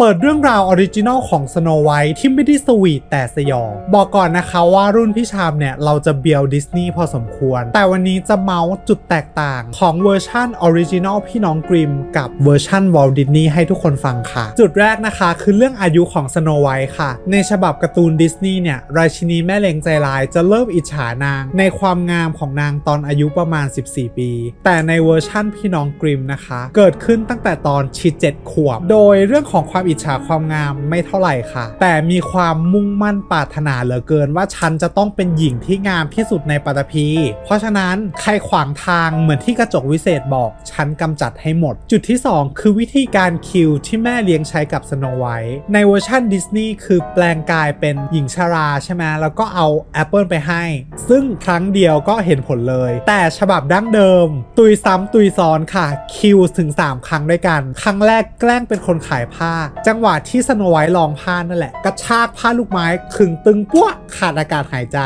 เปิดเรื่องราวออริจินอลของ Snow White ที่ไม่ได้สวีทแต่สยอง บอกก่อนนะคะว่ารุ่นพี่ชามเนี่ย เราจะเบียวดิสนีย์พอสมควร แต่วันนี้จะเมาส์จุดแตกต่างของเวอร์ชันออริจินอลพี่น้องกริมกับเวอร์ชันวอลดิสนีย์ให้ทุกคนฟังค่ะ จุดแรกนะคะคือเรื่องอายุของ Snow White ค่ะ ในฉบับการ์ตูนดิสนีย์เนี่ย ราชินีแม่เลงใจร้ายจะเริ่มอิจฉานาง ในความงามของนางตอนอายุประมาณ 14 ปี แต่ในเวอร์ชั่นพี่น้องกริมนะคะ เกิดขึ้นตั้งแต่ตอนชีเจ็ดขวบ โดยเรื่องของความอิจฉาความงามไม่เท่าไหร่ค่ะ แต่มีความมุ่งมั่นปรารถนาเหลือเกินว่าฉันจะต้องเป็นหญิงที่งามที่สุดในปัตภีเพราะฉะนั้นใครขวางทางเหมือนที่กระจกวิเศษบอกฉันกำจัดให้หมด จุดที่ 2 คือวิธีการคิวที่แม่เลี้ยงใช้กับสโนไวท์ในเวอร์ชันดิสนีย์คือแปลงกายเป็นหญิงชราใช่ไหมแล้วก็เอาแอปเปิลไปให้ ซึ่งครั้งเดียวก็เห็นผลเลย แต่ฉบับดั้งเดิม ตุยซ้ำตุยซ้อนค่ะคิวถึง 3 ครั้งด้วยกัน ครั้งแรกแกล้งเป็นคนขายผ้า จังหวะที่สโนไวท์ลองผ้านั่นแหละ กระชากผ้าลูกไม้ขึงตึงปั้วขาดอากาศหายใจ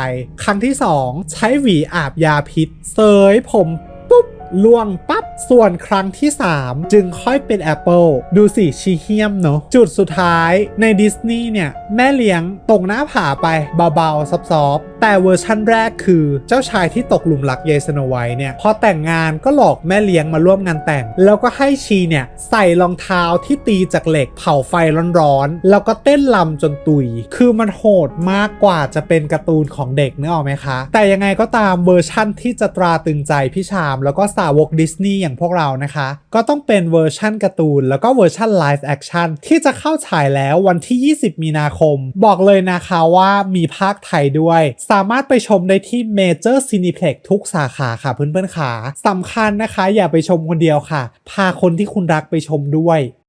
ครั้งที่ 2 ใช้หวีอาบยาพิษ เสยผมปุ๊บล่วงปั๊บ ส่วนครั้งที่ 3 จึงค่อยเป็นแอปเปิลดูสิชีเฮียมเนอะจุดสุดท้ายในดิสนีย์เนี่ย แม่เลี้ยงตกหน้าผาไปเบาๆซอฟๆ แต่เวอร์ชั่นแรกคือเจ้าชายที่ตกหลุมรักยายสโนไวท์เนี่ยพอแต่งงานก็หลอกแม่เลี้ยงมาร่วมงานแต่ง แล้วก็ให้ชีเนี่ยใส่รองเท้าที่ตีจากเหล็กเผาไฟร้อนๆ แล้วก็เต้นลำจนตุย คือมันโหดมากกว่าจะเป็นการ์ตูนของเด็กนึกออกไหมคะ แต่ยังไงก็ตามเวอร์ชั่นที่จะตราตึงใจพี่ชาม แล้วก็สาวกดิสนีย์อย่างพวกเรานะคะ ก็ต้องเป็นเวอร์ชั่นการ์ตูน แล้วก็เวอร์ชั่นไลฟ์แอคชั่นที่จะเข้าฉายแล้ววันที่ 20 มีนาคม บอกเลยนะคะว่ามีภาคไทยด้วยสามารถไปชมได้ที่เมเจอร์ซีนิเพล็กทุกสาขาค่ะเพื่อนๆค่ะสำคัญนะคะอย่าไปชมคนเดียวค่ะ พาคนที่คุณรักไปชมด้วย